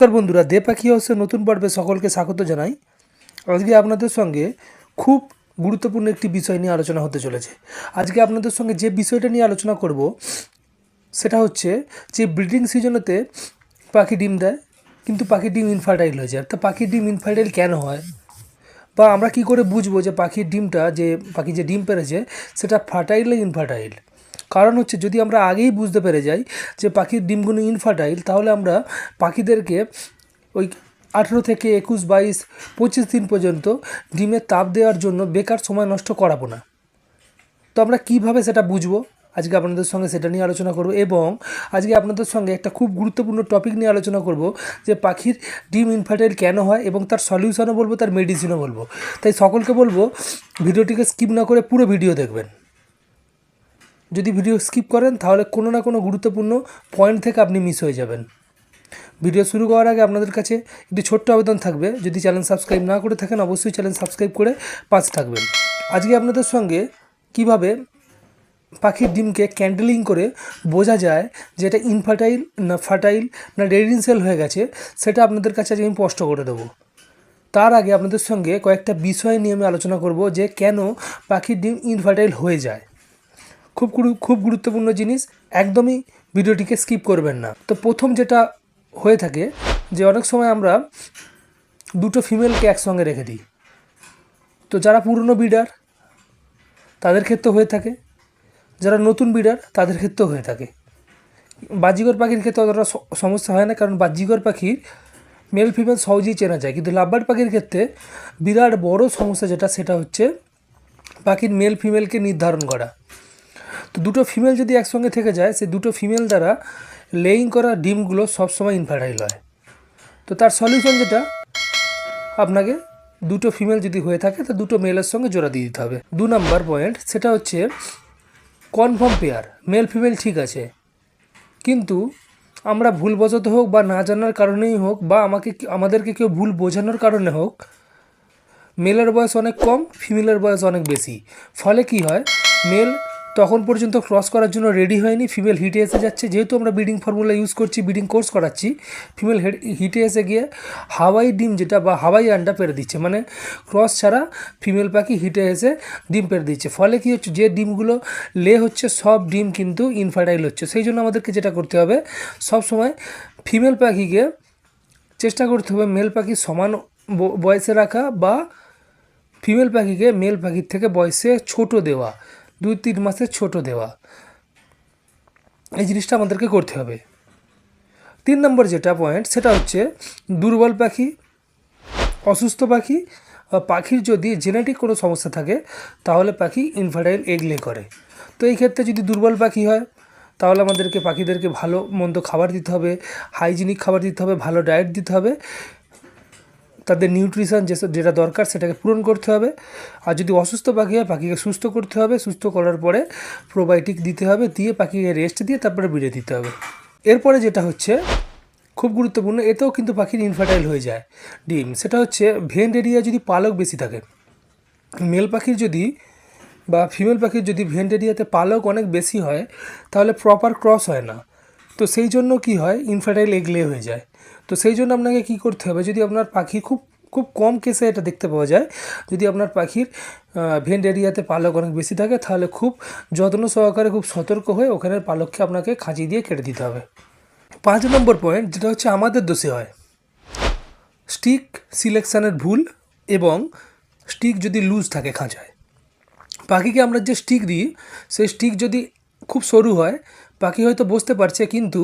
নমস্কার বন্ধুরা দে পাখি হাউসের নতুন পর্বে সকলকে স্বাগত জানাই। আজকে আপনাদের সঙ্গে খুব গুরুত্বপূর্ণ একটি বিষয় নিয়ে আলোচনা হতে চলেছে। আজকে আপনাদের সঙ্গে যে বিষয়টা নিয়ে আলোচনা করব, সেটা হচ্ছে যে ব্রিডিং সিজনেতে পাখি ডিম দেয়, কিন্তু পাখির ডিম ইনফার্টাইল হয়ে যায়। তা পাখির ডিম ইনফার্টাইল কেন হয়? বা আমরা কি করে বুঝব যে পাখির ডিমটা যে, পাখি যে ডিম পেরেছে, সেটা ফার্টাইল না ইনফার্টাইল কারণ হচ্ছে যদি আমরা আগেই বুঝতে পেরে যাই যে পাখির ডিমগুলো ইনফার্টাইল তাহলে আমরা পাখিদেরকে ওই আঠেরো থেকে একুশ, বাইশ, পঁচিশ দিন পর্যন্ত ডিমের তাপ দেওয়ার জন্য বেকার সময় নষ্ট করাবো না। তো আমরা কীভাবে সেটা বুঝব? আজকে আপনাদের সঙ্গে সেটা নিয়ে আলোচনা করব এবং আজকে আপনাদের সঙ্গে একটা খুব গুরুত্বপূর্ণ টপিক নিয়ে আলোচনা করব যে পাখির ডিম ইনফার্টাইল কেন হয় এবং তার সলিউশনও বলব, তার মেডিসিনও বলব। তাই সকলকে বলব, ভিডিওটিকে স্কিপ না করে পুরো ভিডিও দেখবেন। যদি ভিডিও স্কিপ করেন, তাহলে কোনো না কোনো গুরুত্বপূর্ণ পয়েন্ট থেকে আপনি মিস হয়ে যাবেন। ভিডিও শুরু করার আগে আপনাদের কাছে একটি ছোট্ট আবেদন থাকবে। যদি চ্যানেল সাবস্ক্রাইব না করে থাকেন, অবশ্যই চ্যানেল সাবস্ক্রাইব করে পাশে থাকবেন। আজকে আপনাদের সঙ্গে কীভাবে পাখির ডিমকে ক্যান্ডেলিং করে বোঝা যায় যে এটা ইনফার্টাইল না ফার্টাইল না রেডিনসেল হয়ে গেছে, সেটা আপনাদের কাছে আজকে আমি স্পষ্ট করে দেবো। তার আগে আপনাদের সঙ্গে কয়েকটা বিষয় নিয়ে আমি আলোচনা করব যে কেন পাখির ডিম ইনফার্টাইল হয়ে যায়। খুব খুব গুরুত্বপূর্ণ জিনিস, একদমই ভিডিওটিকে স্কিপ করবেন না। তো প্রথম যেটা হয়ে থাকে, যে অনেক সময় আমরা দুটো ফিমেলকে একসঙ্গে রেখে দিই। তো যারা পুরনো বিডার তাদের ক্ষেত্রে হয়ে থাকে। যারা নতুন বিডার তাদের ক্ষেত্রেও হয়ে থাকে। বাজিগর পাখির ক্ষেত্রে অতটা সমস্যা হয় না, কারণ বাজিগর পাখির মেল ফিমেল সহজেই চেনা যায়। কিন্তু লাভবার্ড পাখির ক্ষেত্রে বিরাট বড় সমস্যা যেটা, সেটা হচ্ছে পাখির মেল ফিমেলকে নির্ধারণ করা। তো দুটো ফিমেল যদি একসঙ্গে থেকে যায় সে দুটো ফিমেল দ্বারা লেইং করা ডিমগুলো সবসময় ইনফার্টাইল হয়। তো তার সলিউশন যেটা, আপনাকে দুটো ফিমেল যদি হয়ে থাকে, তো দুটো মেলের সঙ্গে জোড়া দিয়ে দিতে হবে। দু নম্বর পয়েন্ট সেটা হচ্ছে কনফার্ম পেয়ার মেল ফিমেল ঠিক আছে। কিন্তু আমরা ভুলবশত হোক বা না জানার কারণেই হোক বা আমাকে আমাদেরকে কেউ ভুল বোঝানোর কারণে হোক মেলের বয়স অনেক কম ফিমেলের বয়স অনেক বেশি। ফলে কি হয়? মেল তখন পর্যন্ত ক্রস করার জন্য রেডি হয়নি। ফিমেল হিটে এসে যাচ্ছে। যেহেতু আমরা ব্রিডিং ফর্মুলা ইউজ করছি ব্রিডিং কোর্স করাচ্ছি ফিমেল হিটে এসে গিয়ে হাওয়াই ডিম যেটা বা হাওয়াই আন্ডা পেরে দিচ্ছে। মানে ক্রস ছাড়া ফিমেল পাখি হিটে এসে ডিম পেরে দিচ্ছে। ফলে কি হচ্ছে, যে ডিমগুলো লে হচ্ছে, সব ডিম কিন্তু ইনফার্টাইল হচ্ছে। সেই জন্য আমাদেরকে যেটা করতে হবে, সব সময় ফিমেল পাখিকে চেষ্টা করতে হবে মেল পাখি সমান বয়সে রাখা বা ফিমেল পাখিকে মেল পাখির থেকে বয়সে ছোট দেওয়া। দুই তিন মাসের ছোট দেওয়া। এই জিনিসটা আমাদেরকে করতে হবে। তিন নম্বর যেটা পয়েন্ট সেটা হচ্ছে দুর্বল পাখি, অসুস্থ পাখি পাখির যদি জেনেটিক কোনো সমস্যা থাকে, তাহলে পাখি ইনফার্টাইল এগ লে করে। তো এই ক্ষেত্রে যদি দুর্বল পাখি হয়, তাহলে আমাদেরকে পাখিদেরকে ভালো মন্দ খাবার দিতে হবে হাইজিনিক খাবার দিতে হবে, ভালো ডায়েট দিতে হবে। তাদের নিউট্রিশন যে যেটা দরকার সেটাকে পূরণ করতে হবে। আর যদি অসুস্থ পাখি হয়, পাখিকে সুস্থ করতে হবে, সুস্থ করার পরে প্রোবায়োটিক দিতে হবে, দিয়ে পাখিকে রেস্ট দিয়ে তারপরে বিড়ে দিতে হবে। এরপরে যেটা হচ্ছে, খুব গুরুত্বপূর্ণ, এতেও কিন্তু পাখির ইনফার্টাইল হয়ে যায়। ডিম, সেটা হচ্ছে ভেন্ট এরিয়া যদি পালক বেশি থাকে মেল পাখির যদি বা ফিমেল পাখির যদি ভেন্ট এরিয়াতে পালক অনেক বেশি হয়, তাহলে প্রপার ক্রস হয় না। তো সেই জন্য কি হয় ইনফার্টাইল এগলে হয়ে যায়। তো সেই জন্য আপনাকে কি করতে হবে, যদি আপনার পাখি খুব খুব কম কেসে এটা দেখতে পাওয়া যায়, যদি আপনার পাখির ভেন্ট এরিয়াতে পালক অনেক বেশি থাকে, তাহলে খুব যত্ন সহকারে খুব সতর্ক হয়ে ওখানে পালককে আপনাকে খাঁচি দিয়ে কেটে দিতে হবে। পাঁচ নম্বর পয়েন্ট যেটা হচ্ছে আমাদের দোষে হয়। স্টিক সিলেকশানের ভুল এবং স্টিক যদি লুজ থাকে খাঁচায়। পাখিকে আমরা যে স্টিক দিই, সেই স্টিক যদি খুব সরু হয়, পাখি হয়তো বসতে পারছে, কিন্তু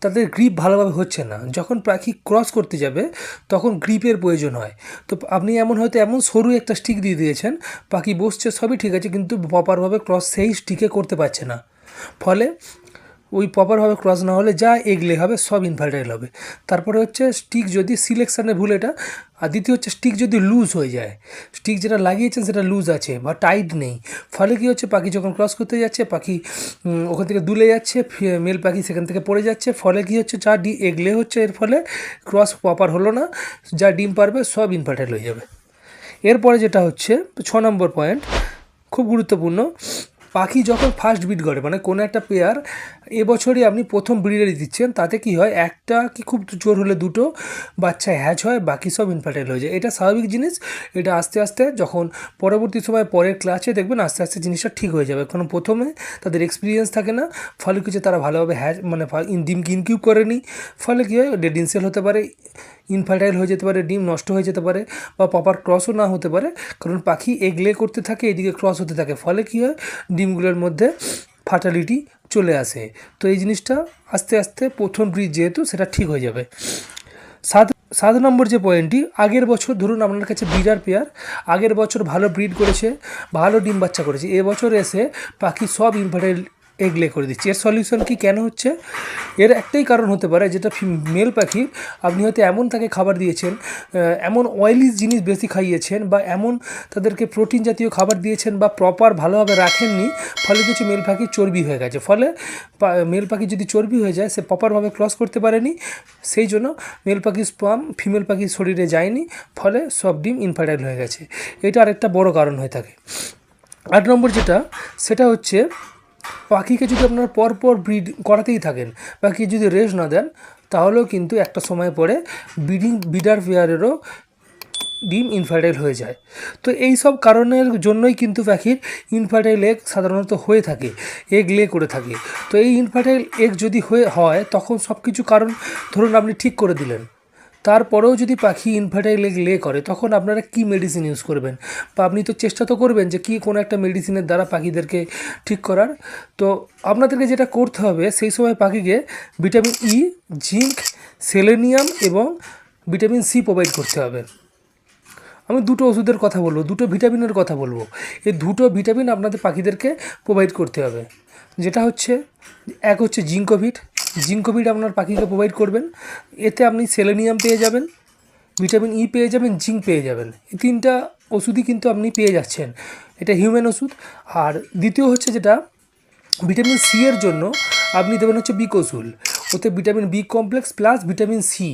তাদের গ্রিপ ভালোভাবে হচ্ছে না। যখন পাখি ক্রস করতে যাবে, তখন গ্রিপের প্রয়োজন হয়। তো আপনি এমন হয়তো এমন সরু একটা স্টিক দিয়ে দিয়েছেন, পাখি বসছে সবই ঠিক আছে, কিন্তু প্রপারভাবে ক্রস সেই স্টিকে করতে পারছে না। ফলে ওই প্রপারভাবে ক্রস না হলে যা এগলে হবে, সব ইনভার্টাইল হবে। তারপরে হচ্ছে স্টিক যদি সিলেকশানে ভুল এটা, আর দ্বিতীয় হচ্ছে স্টিক যদি লুজ হয়ে যায় স্টিক যেটা লাগিয়েছেন সেটা লুজ আছে বা টাইট নেই। ফলে কী হচ্ছে, পাখি যখন ক্রস করতে যাচ্ছে, পাখি ওখান থেকে দুলে যাচ্ছে মেল পাখি সেখান থেকে পড়ে যাচ্ছে। ফলে কী হচ্ছে, যা ডি এগলে হচ্ছে, এর ফলে ক্রস প্রপার হলো না, যা ডিম পারবে, সব ইনভার্টাইল হয়ে যাবে। এরপরে যেটা হচ্ছে, ছ নম্বর পয়েন্ট খুব গুরুত্বপূর্ণ, পাখি যখন ফার্স্ট বিট করে মানে কোনো একটা পেয়ার এবছরই আপনি প্রথম ব্রিডারি দিচ্ছেন, তাতে কি হয়, একটা কি খুব জোর হলে দুটো বাচ্চা হ্যাচ হয়, বাকি সব ইনফার্টাইল হয়ে যায়। এটা স্বাভাবিক জিনিস, এটা আস্তে আস্তে যখন পরবর্তী সময় পরের ক্লাসে দেখবেন আস্তে আস্তে জিনিসটা ঠিক হয়ে যাবে। কারণ প্রথমে তাদের এক্সপিরিয়েন্স থাকে না, ফলে কিছু তারা ভালোভাবে হ্যাচ মানে ডিম ইনকিউব করেনি। ফলে কী হয় ডেড ইনসেল হতে পারে ইনফার্টাইল হয়ে যেতে পারে, ডিম নষ্ট হয়ে যেতে পারে বা প্রপার ক্রসও না হতে পারে। কারণ পাখি এগলে করতে থাকে, এদিকে ক্রস হতে থাকে। ফলে কী হয়, ডিমগুলোর মধ্যে ফার্টালিটি চলে আসে। তো এই জিনিসটা আস্তে আস্তে প্রথম ব্রিজ যেহেতু সেটা ঠিক হয়ে যাবে। সাত সাত নম্বর যে পয়েন্টটি আগের বছর ধরুন আপনার কাছে বিরার পেয়ার আগের বছর ভালো ব্রিড করেছে, ভালো ডিম বাচ্চা করেছে এবছর এসে পাখি সব ইনফার্টাইল এগলে করে দিচ্ছি। এর সলিউশন কি কেন হচ্ছে? এর একটাই কারণ হতে পারে, যেটা মেল পাখি আপনি হয়তো এমন তাকে খাবার দিয়েছেন এমন অয়েলি জিনিস বেশি খাইয়েছেন বা এমন তাদেরকে প্রোটিন জাতীয় খাবার দিয়েছেন বা প্রপার ভালোভাবে রাখেননি, ফলে কিছু মেল পাখি চর্বি হয়ে গেছে। ফলে মেল পাখি যদি চর্বি হয়ে যায়, সে প্রপারভাবে ক্রস করতে পারেনি, সেই জন্য মেল পাখির স্পাম ফিমেল পাখির শরীরে যায়নি, ফলে সব ডিম ইনফার্টাইল হয়ে গেছে। এটা আরেকটা বড় কারণ হয়ে থাকে। আট নম্বর যেটা, সেটা হচ্ছে পাখিকে যদি আপনারা পরপর ব্রিড করাতেই থাকেন পাখি যদি রেস্ট না দেন, তাহলেও কিন্তু একটা সময় পরে ব্রিডিং বিডার পেয়ারেরও ডিম ইনফার্টাইল হয়ে যায়। তো এই সব কারণের জন্যই কিন্তু পাখির ইনফার্টাইল এগ সাধারণত হয়ে থাকে এগ লে করে থাকে। তো এই ইনফার্টাইল এগ যদি হয়ে, হয়, তখন সব কিছু কারণ ধরুন আপনি ঠিক করে দিলেন। তারপরেও যদি পাখি ইনফার্টাইল এগ লে করে, তখন আপনারা কি মেডিসিন ইউজ করবেন? বা আপনি তো চেষ্টা তো করবেন যে কি কোনো একটা মেডিসিনের দ্বারা পাখিদেরকে ঠিক করার। তো আপনাদেরকে যেটা করতে হবে, সেই সময় পাখিকে ভিটামিন ই জিঙ্ক সেলেনিয়াম এবং ভিটামিন সি প্রোভাইড করতে হবে। আমি দুটো ওষুধের কথা বলব, দুটো ভিটামিনের কথা বলব। এই দুটো ভিটামিন আপনাদের পাখিদেরকে প্রোভাইড করতে হবে। যেটা হচ্ছে, এক হচ্ছে জিঙ্কোভিট জিঙ্কোভিট আপনার পাখিকে প্রোভাইড করবেন। এতে আপনি সেলেনিয়াম পেয়ে যাবেন ভিটামিন ই পেয়ে যাবেন জিঙ্ক পেয়ে যাবেন। এই তিনটা ওষুধই কিন্তু আপনি পেয়ে যাচ্ছেন। এটা হিউম্যান ওষুধ। আর দ্বিতীয় হচ্ছে যেটা ভিটামিন সি এর জন্য আপনি দেবেন হচ্ছে বিকোসুল ওতে vitamin B complex plus vitamin C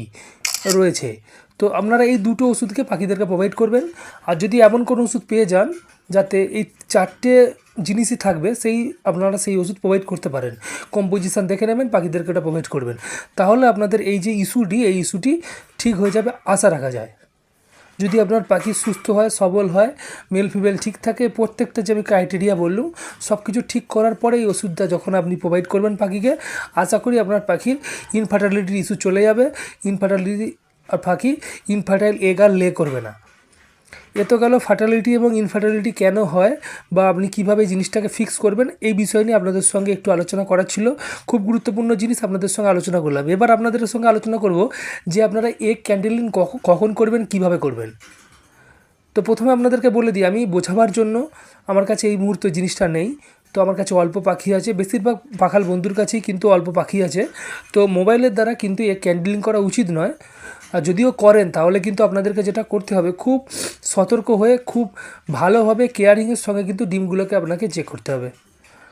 রয়েছে। তো আপনারা এই দুটো ওষুধকে পাখিদেরকে প্রোভাইড করবেন। আর যদি এমন কোনো ওষুধ পেয়ে যান, যাতে এই চারটে জিনিসই থাকবে, সেই আপনারা সেই ওষুধ প্রোভাইড করতে পারেন। কম্পোজিশান দেখে নেবেন, পাখিদেরকে ওটা প্রোভাইড করবেন। তাহলে আপনাদের এই যে ইস্যুটি, এই ইস্যুটি ঠিক হয়ে যাবে, আশা রাখা যায়। যদি আপনার পাখি সুস্থ হয়, সবল হয় মেল ফিমেল ঠিক থাকে, প্রত্যেকটা যে আমি ক্রাইটেরিয়া বললুম সব কিছু ঠিক করার পরে এই ওষুধটা যখন আপনি প্রোভাইড করবেন পাখিকে, আশা করি আপনার পাখির ইনফার্টালিটির ইস্যু চলে যাবে। ইনফার্টালিটি আর পাখি ইনফার্টাইল এগ আর লে করবে না। এ তো গেল ফার্টালিটি এবং ইনফার্টালিটি কেন হয় বা আপনি কীভাবে জিনিসটাকে ফিক্স করবেন, এই বিষয় নিয়ে আপনাদের সঙ্গে একটু আলোচনা করার ছিল। খুব গুরুত্বপূর্ণ জিনিস আপনাদের সঙ্গে আলোচনা করলাম। এবার আপনাদের সঙ্গে আলোচনা করব যে আপনারা এগ ক্যান্ডেলিং কখন করবেন, কীভাবে করবেন। তো প্রথমে আপনাদেরকে বলে দিই, আমি বোঝাবার জন্য আমার কাছে এই মুহূর্তে জিনিসটা নেই। তো আমার কাছে অল্প পাখি আছে, বেশিরভাগ পাখাল বন্ধুর কাছেই কিন্তু অল্প পাখি আছে। তো মোবাইলের দ্বারা কিন্তু এ ক্যান্ডেলিং করা উচিত নয়। যদিও করেন, তাহলে কিন্তু আপনাদেরকে যেটা করতে হবে, খুব সতর্ক হয়ে, খুব ভালোভাবে কেয়ারিংয়ের সঙ্গে কিন্তু ডিমগুলোকে আপনাকে চেক করতে হবে।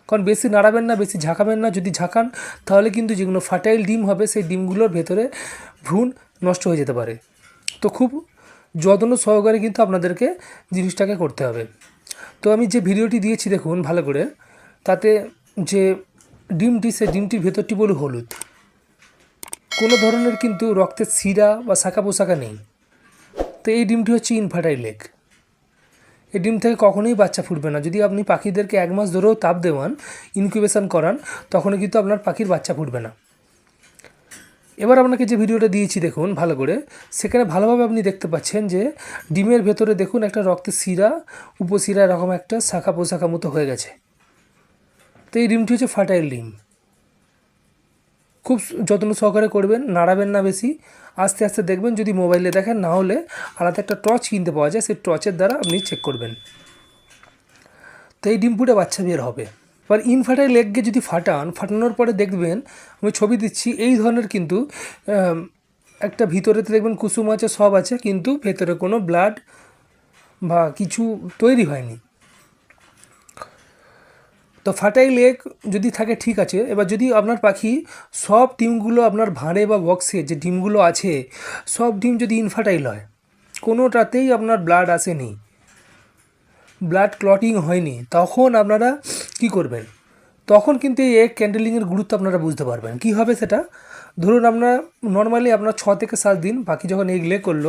কারণ বেশি নাড়াবেন না, বেশি ঝাঁকাবেন না, যদি ঝাঁকান, তাহলে কিন্তু যেগুলো ফার্টাইল ডিম হবে, সেই ডিমগুলোর ভেতরে ভ্রূণ নষ্ট হয়ে যেতে পারে। তো খুব যত্ন সহকারে কিন্তু আপনাদেরকে জিনিসটাকে করতে হবে। তো আমি যে ভিডিওটি দিয়েছি, দেখুন ভালো করে, তাতে যে ডিমটি সে ডিমটির ভেতরটি বলে হলুদ। কোনো ধরনের কিন্তু রক্তের শিরা বা শাখা পোশাকা নেই। তো এই ডিমটি হচ্ছে ইনফার্টাইল এগ এই ডিম থেকে কখনোই বাচ্চা ফুটবে না। যদি আপনি পাখিদেরকে এক মাস ধরেও তাপ দেওয়ান ইনকিউবেশন করান তখনও কিন্তু আপনার পাখির বাচ্চা ফুটবে না। এবার আপনাকে যে ভিডিওটা দিয়েছি দেখুন ভালো করে, সেখানে ভালোভাবে আপনি দেখতে পাচ্ছেন যে ডিমের ভেতরে দেখুন একটা রক্তের শিরা উপশিরা এরকম একটা শাখা পোশাখা মতো হয়ে গেছে। তো এই ডিমটি হচ্ছে ফার্টাইল ডিম। খুব যত্ন সহকারে করবেন, নাড়াবেন না বেশি। আস্তে আস্তে দেখবেন যদি মোবাইলে দেখেন, না হলে আলাদা একটা টর্চ কিনতে পাওয়া যায়, সেই টর্চের দ্বারা আপনি চেক করবেন। তো এই ডিম ফুটে বাচ্চা বের হবে। এবার ইনফার্টাইল এগকে যদি ফাটান, ফাটানোর পরে দেখবেন, আমি ছবি দিচ্ছি, এই ধরনের কিন্তু একটা ভিতরেতে দেখবেন কুসুম আছে, সব আছে, কিন্তু ভেতরে কোনো ব্লাড বা কিছু তৈরি হয়নি। তো ফার্টাইল এগ যদি থাকে, ঠিক আছে। এবার যদি আপনার পাখি সব ডিমগুলো আপনার ভাঁড়ে বা বক্সে যে ডিমগুলো আছে, সব ডিম যদি ইনফার্টাইল হয়, কোনোটাতেই আপনার ব্লাড আসেনি ব্লাড ক্লটিং হয়নি, তখন আপনারা কি করবেন? তখন কিন্তু এই এগ ক্যান্ডেলিংয়ের গুরুত্ব আপনারা বুঝতে পারবেন। কী হবে সেটা? ধরুন আপনার নর্মালি আপনার ছ থেকে সাত দিন বাকি যখন এগ লে করল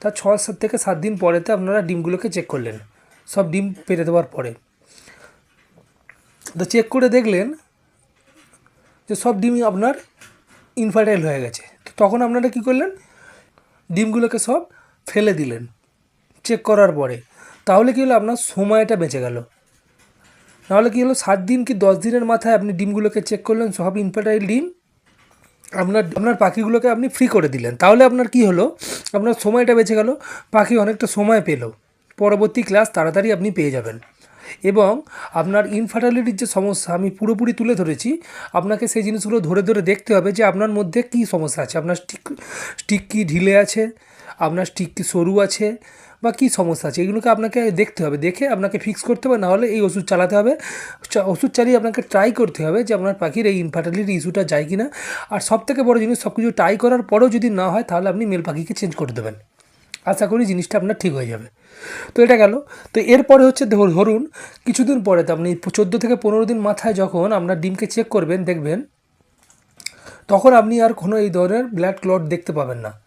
তার ছ থেকে সাত দিন পরেতে আপনারা ডিমগুলোকে চেক করলেন। সব ডিম পেরে দেওয়ার পরে। তো চেক করে দেখলেন যে সব ডিমই আপনার ইনফার্টাইল হয়ে গেছে। তো তখন আপনারা কী করলেন? ডিমগুলোকে সব ফেলে দিলেন চেক করার পরে। তাহলে কী হলো? আপনার সময়টা বেঁচে গেল। নাহলে কী হলো? সাত দিন কি দশ দিনের মাথায় আপনি ডিমগুলোকে চেক করলেন? সব ইনফার্টাইল ডিম আপনার আপনার পাখিগুলোকে আপনি ফ্রি করে দিলেন। তাহলে আপনার কি হলো? আপনার সময়টা বেঁচে গেল। পাখি অনেকটা সময় পেল। পরবর্তী ক্লাস তাড়াতাড়ি আপনি পেয়ে যাবেন। এবং আপনার ইনফার্টালিটির যে সমস্যা, আমি পুরোপুরি তুলে ধরেছি, আপনাকে সেই জিনিসগুলো ধরে ধরে দেখতে হবে যে আপনার মধ্যে কী সমস্যা আছে। আপনার স্টিক স্টিক কি ঢিলে আছে, আপনার স্টিক কি সরু আছে, বা কী সমস্যা আছে, এগুলোকে আপনাকে দেখতে হবে। দেখে আপনাকে ফিক্স করতে হবে, নাহলে এই ওষুধ চালাতে হবে। ওষুধ চালিয়ে আপনাকে ট্রাই করতে হবে যে আপনার পাখির এই ইনফার্টিলিটি ইস্যুটা যায় কি না আর সব থেকে বড় জিনিস সব কিছু ট্রাই করার পরেও যদি না হয়, তাহলে আপনি মেল পাখিকে চেঞ্জ করে দেবেন। আশা করি জিনিসটা আপনার ঠিক হয়ে যাবে। তো এটা গেল। তো এরপরে হচ্ছে ধর- ধরুন কিছুদিন পরে তো আপনি চোদ্দ থেকে পনেরো দিন মাথায় যখন আপনার ডিমকে চেক করবেন, দেখবেন, তখন আপনি আর কোনো এই ধরনের ব্ল্যাক ক্লট দেখতে পাবেন না।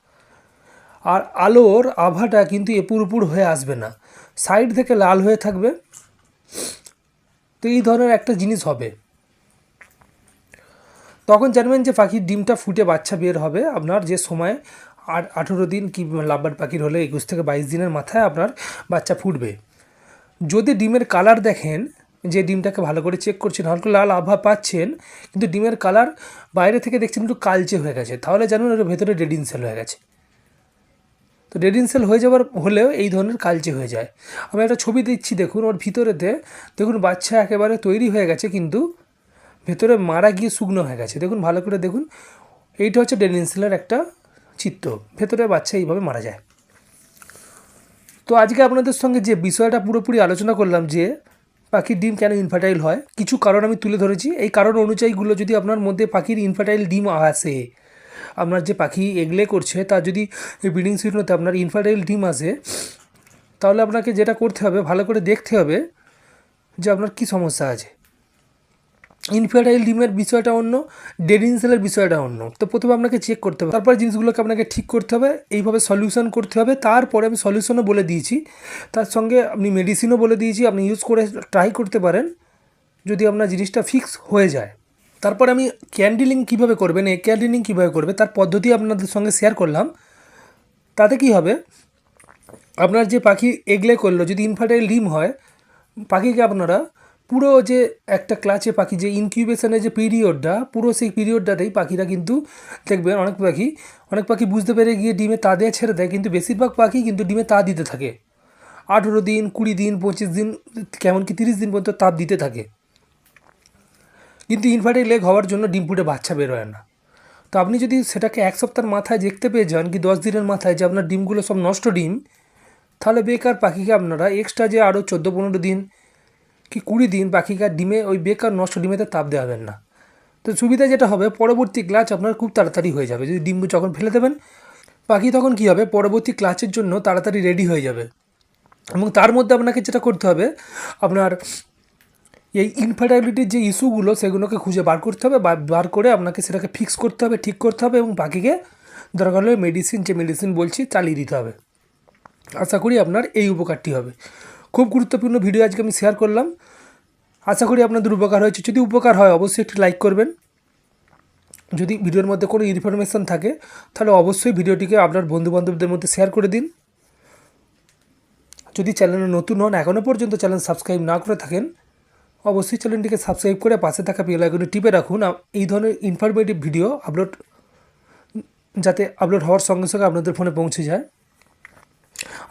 আর আলোর আভাটা কিন্তু এপুরুপুর হয়ে আসবে না। সাইড থেকে লাল হয়ে থাকবে। তো এই ধরনের একটা জিনিস হবে। তখন জানবেন যে পাখির ডিমটা ফুটে বাচ্চা বের হবে। আপনার যে সময় আট, আঠেরো দিন কি লাভবার পাখির হলে একুশ থেকে বাইশ দিনের মাথায় আপনার বাচ্চা ফুটবে। যদি ডিমের কালার দেখেন, যে ডিমটাকে ভালো করে চেক করছেন, হালকা লাল আভা পাচ্ছেন, কিন্তু ডিমের কালার বাইরে থেকে দেখছেন একটু কালচে হয়ে গেছে, তাহলে জানুন ওর ভেতরে রেডিন সেল হয়ে গেছে। তো রেডিন সেল হয়ে যাওয়ার হলেও এই ধরনের কালচে হয়ে যায়। আমি একটা ছবি দিচ্ছি, দেখুন ওর ভিতরেতে, দেখুন বাচ্চা একেবারে তৈরি হয়ে গেছে, কিন্তু ভেতরে মারা গিয়ে শুকনো হয়ে গেছে। দেখুন, ভালো করে দেখুন, এইটা হচ্ছে ডেনিন সেলের একটা চিত্র ভেতরে বাচ্চা এইভাবে মারা যায়। তো আজকে আপনাদের সঙ্গে যে বিষয়টা পুরোপুরি আলোচনা করলাম যে পাখির ডিম কেন ইনফার্টাইল হয়, কিছু কারণ আমি তুলে ধরেছি। এই কারণ অনুযায়ীগুলো যদি আপনার মধ্যে পাখির ইনফার্টাইল ডিম আসে, আপনার যে পাখি এগলে করছে তার যদি ব্রিডিং সিজনতে আপনার ইনফার্টাইল ডিম আসে, তাহলে আপনাকে যেটা করতে হবে, ভালো করে দেখতে হবে যে আপনার কী সমস্যা আছে। ইনফার্টাইল ডিমের বিষয়টা অন্য ডেডিং সেলের বিষয়টা অন্য। তো প্রথমে আপনাকে চেক করতে হবে। তারপরে জিনিসগুলোকে আপনাকে ঠিক করতে হবে, এইভাবে সলিউশন করতে হবে। তারপরে আমি সলিউশনও বলে দিয়েছি। তার সঙ্গে আপনি মেডিসিনও বলে দিয়েছি, আপনি ইউজ করে ট্রাই করতে পারেন, যদি আপনার জিনিসটা ফিক্স হয়ে যায়। তারপরে আমি ক্যান্ডিলিং কীভাবে করবেন, এই ক্যান্ডিলিং কীভাবে করবে, তার পদ্ধতি আপনাদের সঙ্গে শেয়ার করলাম। তাতে কি হবে, আপনার যে পাখি এগলে করল, যদি ইনফার্টাইল ডিম হয়, পাখিকে আপনারা পুরো যে একটা ক্লাচে পাখি, যে ইনকিউবেশনের যে পিরিয়ডটা পুরো সেই পিরিয়ডটাতেই পাখিরা কিন্তু দেখবেন অনেক পাখি অনেক পাখি বুঝতে পেরে গিয়ে ডিমে তা দিয়ে ছেড়ে দেয়, কিন্তু বেশিরভাগ পাখি কিন্তু ডিমে তা দিতে থাকে। আঠেরো দিন, কুড়ি দিন, পঁচিশ দিন, কেমন কি তিরিশ দিন পর্যন্ত তাপ দিতে থাকে। কিন্তু ইনফার্টাইল লেগ হওয়ার জন্য ডিম ফুটে বাচ্চা বের হয় না। তো আপনি যদি সেটাকে এক সপ্তাহের মাথায় দেখতে পেয়ে যান, কি দশ দিনের মাথায় যে আপনার ডিমগুলো সব নষ্ট ডিম, তাহলে বেকার পাখিকে আপনারা এক্সট্রা যে আরও চোদ্দ পনেরো দিন কি কুড়ি দিন আর ডিমে, ওই বেকার নষ্ট ডিমেতে তাপ দেওয়াবেন না। তো সুবিধা যেটা হবে, পরবর্তী ক্লাচ আপনার খুব তাড়াতাড়ি হয়ে যাবে। যদি ডিম যখন ফেলে দেবেন পাখি তখন কী হবে, পরবর্তী ক্লাচের জন্য তাড়াতাড়ি রেডি হয়ে যাবে। এবং তার মধ্যে আপনাকে যেটা করতে হবে, আপনার এই ইনফার্টাইলিটির যে ইস্যুগুলো সেগুলোকে খুঁজে বার করতে হবে। বার করে আপনাকে সেটাকে ফিক্স করতে হবে, ঠিক করতে হবে এবং পাখিকে দরকার হলে মেডিসিন যে মেডিসিন বলছি, চালিয়ে দিতে হবে। আশা করি আপনার এই উপকারটি হবে। খুব গুরুত্বপূর্ণ ভিডিও আজকে আমি শেয়ার করলাম। আশা করি আপনাদের উপকার হয়েছে। যদি উপকার হয়, অবশ্যই একটি লাইক করবেন। যদি ভিডিওর মধ্যে কোনো ইনফরমেশান থাকে, তাহলে অবশ্যই ভিডিওটিকে আপনার বন্ধুবান্ধবদের মধ্যে শেয়ার করে দিন। যদি চ্যানেলে নতুন হন এখনও পর্যন্ত চ্যানেল সাবস্ক্রাইব না করে থাকেন, অবশ্যই চ্যানেলটিকে সাবস্ক্রাইব করে পাশে থাকা বেল আইকনে টিপে রাখুন। এই ধরনের ইনফরমেটিভ ভিডিও আপলোড যাতে আপলোড হওয়ার সঙ্গে সঙ্গে আপনাদের ফোনে পৌঁছে যায়।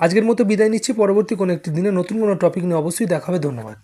আজকের মতো বিদায় নিচ্ছি, পরবর্তী কোনো একটি দিনে নতুন কোনো টপিক নিয়ে অবশ্যই দেখাবে ধন্যবাদ।